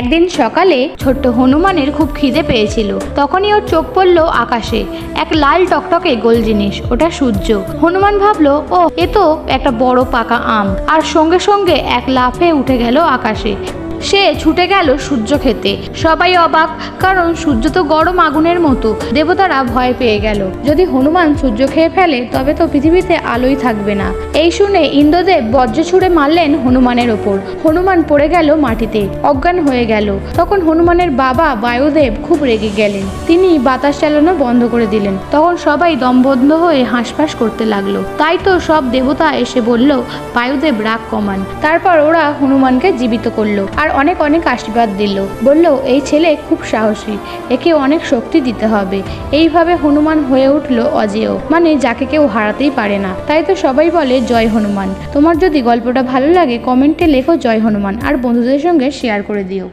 একদিন সকালে ছোট্ট হনুমানের খুব খিদে পেয়েছিল। তখনই ওর চোখ পড়ল আকাশে। এক লাল টকটকে গোল জিনিস, ওটা সূর্য। হনুমান ভাবলো ও এ তো একটা বড় পাকা আম। আর সঙ্গে সঙ্গে এক লাফে উঠে গেল আকাশে। সে ছুটে গেল সূর্য খেতে। সবাই অবাক, কারণ সূর্য তো গরম আগুনের মতো। দেবতারা ভয় পেয়ে গেল। যদি হনুমান সূর্য খেয়ে ফেলে, তবে তো পৃথিবীতে আলোই থাকবে না। এই শুনে ইন্দ্রদেব বজ্র ছুড়ে মারলেন হনুমানের ওপর। হনুমান পড়ে গেল মাটিতে, অজ্ঞান হয়ে গেল। তখন হনুমানের বাবা বায়ুদেব খুব রেগে গেলেন। তিনি বাতাস চালানো বন্ধ করে দিলেন। তখন সবাই দমবন্ধ হয়ে হাঁসফাঁস করতে লাগল। তাই তো সব দেবতা এসে বলল, বায়ুদেব রাগ কমান। তারপর ওরা হনুমানকে জীবিত করল। আর অনেক অনেক আশীর্বাদ দিল। বলল, এই ছেলে খুব সাহসী, একে অনেক শক্তি দিতে হবে। এইভাবে হনুমান হয়ে উঠল অজেয়। মানে যাকে কেউ হারাতেই পারে না। তাই তো সবাই বলে, জয় হনুমান। তোমার যদি গল্পটা ভালো লাগে, কমেন্টে লেখো জয় হনুমান, আর বন্ধুদের সঙ্গে শেয়ার করে দিও।